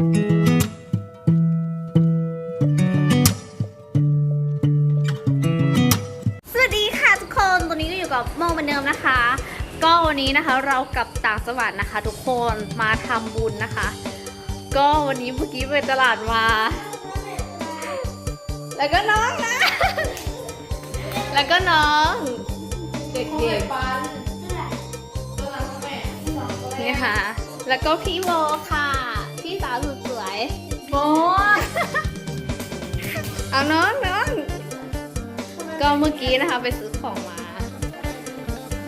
สวัสดีค่ะทุกคนตอนนี้ก็อยู่กับโมเหมือนเดิมนะคะ ก็วันนี้นะคะเรากลับต่างจังหวัดนะคะ ทุกคนมาทำบุญนะคะ ก็วันนี้เมื่อกี้ไปตลาดมา แล้วก็น้องนะ แล้วก็น้อง เด็กๆ นี่ค่ะ แล้วก็พี่โบค่ะพี่ สาวสุดสวยโบเอาน้องน้องก็เมื่อกี้นะคะไปซื้อของมา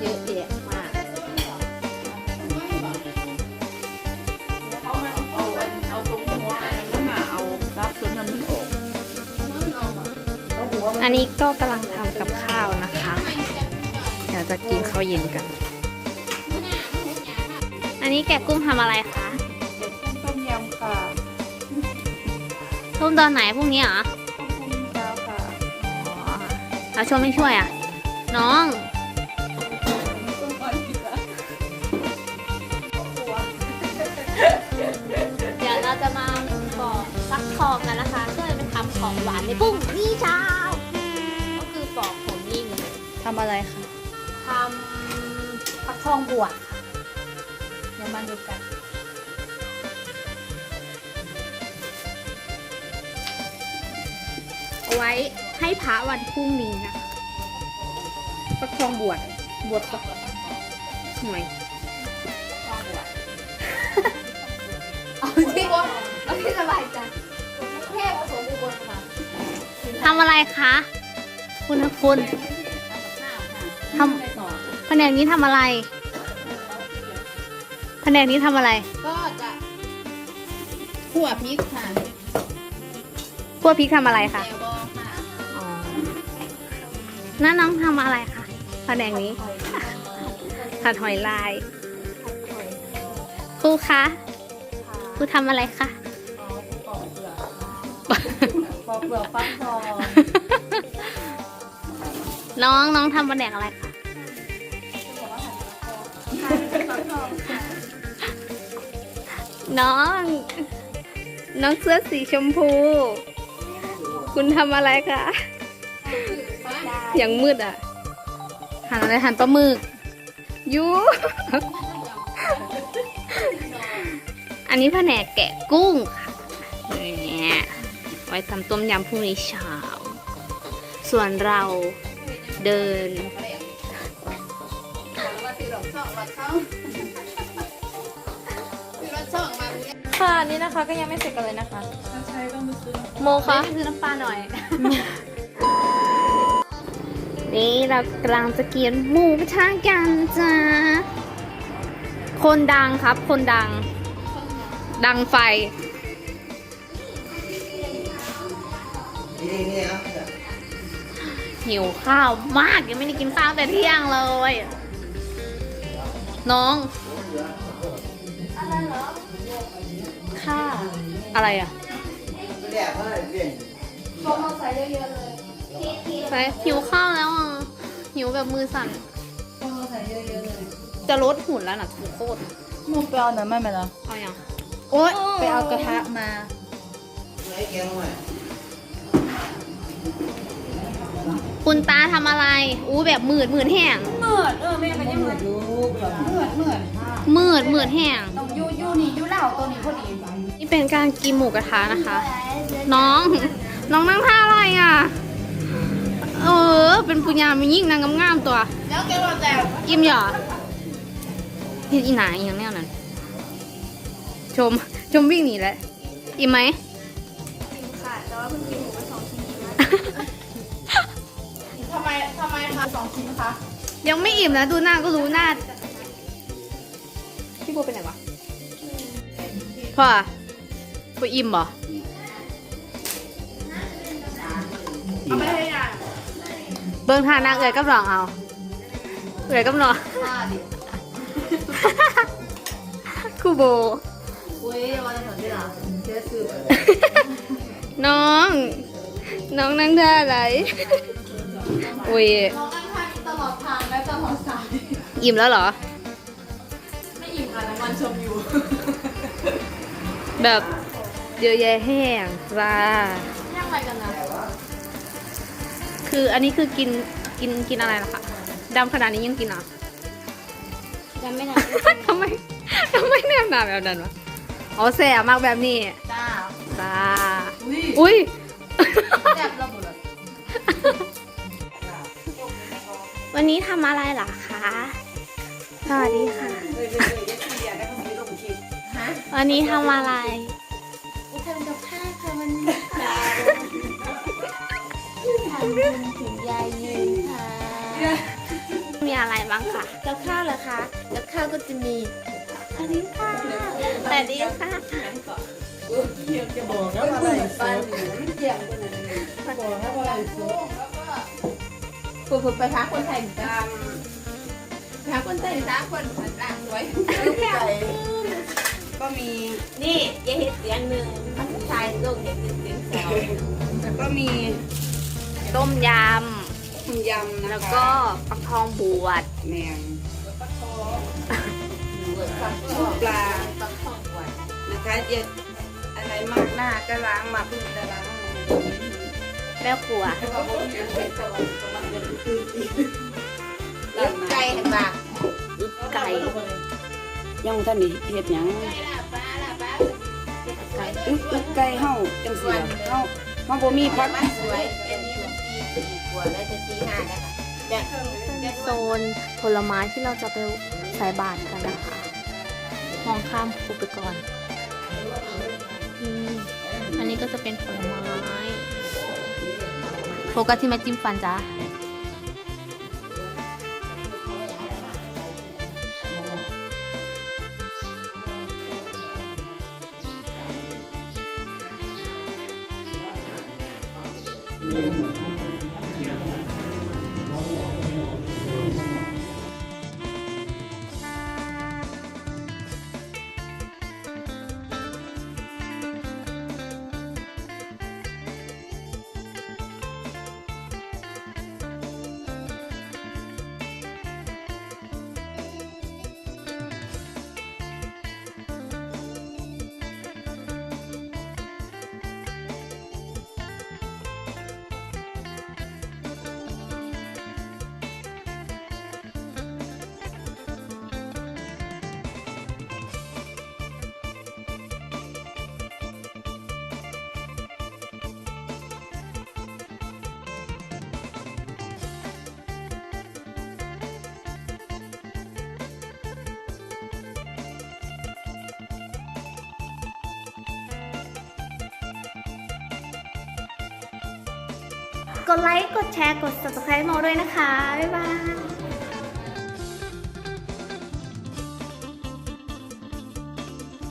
เยอะแยะมาก เอาตรงหัวอันนั้นมาเอารับส่วนนั้นมันออกเอาหัวมันอันนี้ก็กำลังทำกับข้าวนะคะ เดี๋ยวจะกินข้าวเย็นกัน อันนี้แกะกุ้งทำอะไรคะ ต้มตอนไหนพรุ่งนี้เหรอต้มยำเช้าค่ะอ๋อแล้วช่วยไม่ช่วยอะ น้องต้มก่อนดีกว่าเดี๋ยวเราจะมาปอกฟักทองกันนะคะเพื่อจะไปทำของหวานในพรุ่งนี้เช้าก็คือปอกผมนี่นี่ทำอะไรคะทำฟักทองบวชเดี๋ยวมาดูกัน เอาไว้ให้พระวันพรุ่งนี้นะฟักทองบวชบวชฟักหน่วยเอาที่เอาที่สบายใจเทพผสมอุบลค่ะทำอะไรคะ คุณคุณทำแผนกนี้ทำอะไรแผนกนี้ทำอะไร ก็จะขั่วพริกค่ะพวกพริกทำอะไรคะ น้าน้องทำอะไรคะแผนกนี้ ผัดหอยลาย ครูคะครูทำอะไรคะปอกเปลือกปอกเปลือกฟักทองน้องน้องทำแผนกอะไรคะน้อง น้องเสื้อสีชมพู คุณทำอะไรคะอ ย่างมืดอะ หันอะไรหันปลาหมึกยูอันนี้แผนกแกะกุ้งค่ะเนี่ยไว้ทำต้มยำพรุ่งนี้เช้า ส่วนเราเดิน ค่ะนี่นะคะก็ยังไม่เสร็จกันเลยนะคะใช้ต้องไปซื้อโมคะ ซื้อน้ำปลาหน่อย นี่เรากำลังจะกินหมูกระทะกันจ้า คนดังครับ คนดัง ดังไฟหิวข้าวมากยังไม่ได้กินข้าวแต่เที่ยงเลย น้องค่ะอะไรอะเขามาใส่เยอะๆเลยไปหิวข้าวแล้วอะ หิวแบบมือสั่นเขามาใส่เยอะๆเลยจะลดหุ่นแล้วนะถูกโคตรมูไปเอาหน่อยไม่ไหมล่ะเอาอย่างโอ๊ยไปเอากระทะมาคุณตาทำอะไร อู้แบบมืดมืดแห้งเมื่อเออแม่ก็ยังเหมือนเมื่อเมื่อมืดมืดแห้งต้องยูยูนี่ยูเหล่าตัวนี้พอดีนี่เป็นการกินหมูกระทะนะคะ น้อง น้องนั่งท่าอะไรอะ เออ เป็นปุญญามียิ่งนางงามๆตัว แล้วแกว่าแต่อิ่มเหรอเห็นอีหนาอหย่างแนวนั้น ชม ชมวิ่งหนีแหละอิ่มไหมค่ะแต่ว่าเพิ่งกินหมูไปสองชิ้นทำไมทำไมคะสองชิ้นคะยังไม่อิ่มนะดูหน้าก็รู้หน้า พี่โบเป็นไหนวะพ่อพ่ออิ่มบ่เอาไปให้ยายเบิ่งทานางเอ๋ยกับน้องเอาเอ๋ยกับน้องค่ะดิครูโบอุ้ยวันนี้สอนที่หลังเจ๊ซื้อน้อง น้องนั่งท่าอะไรอุ้ยน้องนั่งทานตลอดทางและตลอดสายอิ่มแล้วเหรอ ไม่อิ่มค่ะน้ำมันชมอยู่ แบบเยอะแยะแห้งจ้าย่างอะไรกันนะ คืออันนี้คือกินกินกินอะไรล่ะคะดำขนาดนี้ยังกินอะ ยังไม่ทันทำไมทำไมแนบหนาแบบนั้นวะอ๋อแสบมากแบบนี้จ้าจ้าอุ้ยอุ้ยแซ่บระเบิดวันนี้ทำอะไรเหรอคะสวัสดีค่ะฮะวันนี้ทำอะไร ถึงยายยืนค่ะ มีอะไรบ้างคะกับข้าวเหรอคะกับข้าวก็จะมีอันนี้ค่ะสวัสดีค่ะจะบอกแล้วอะไรป้าหนูเจียงคนนั้นบอกแล้วอะไรสุฝึกฝึกไปทักคนไทยเหมือนกันทักคนไทยทักคนต่างไว้ไก่ก็มีนี่ยายเห็ดเสียงหนึ่งพักชายลงเห็ดเสียงสองแล้วก็มี ต้มยคุณยำำ นะแล้วคะก็ปักทองบวชแหนมเปิดฟังชุบปลาฟังข้องก่อนนะคะเดี๋ยวอะไรมากหน้าก็ล้างมาเพิ่งจะล้างแม่ครัวลูกไก่เห็นปะอึกไก่ยังท่านนี่เฮ็ดหยังไก่ละปลาละปลาไก่อึกอึกไก่เฮาจังซี่ล่ะเฮาเฮาบ่มีผักมันสวยเป็นนี้มันตี สี่ขวดแล้วจะตีห้าแล้วค่ะเนี่ยโซนผลไม้ที่เราจะไปใส่บาตรกันนะคะ มองข้ามคูไปก่อนอืมอันนี้ก็จะเป็นผลไม้โฟกัสที่แม่จิ้มฟันจ้า กดไลค์ กดแชร์ กด subscribe โมด้วยนะคะ บ๊ายบาย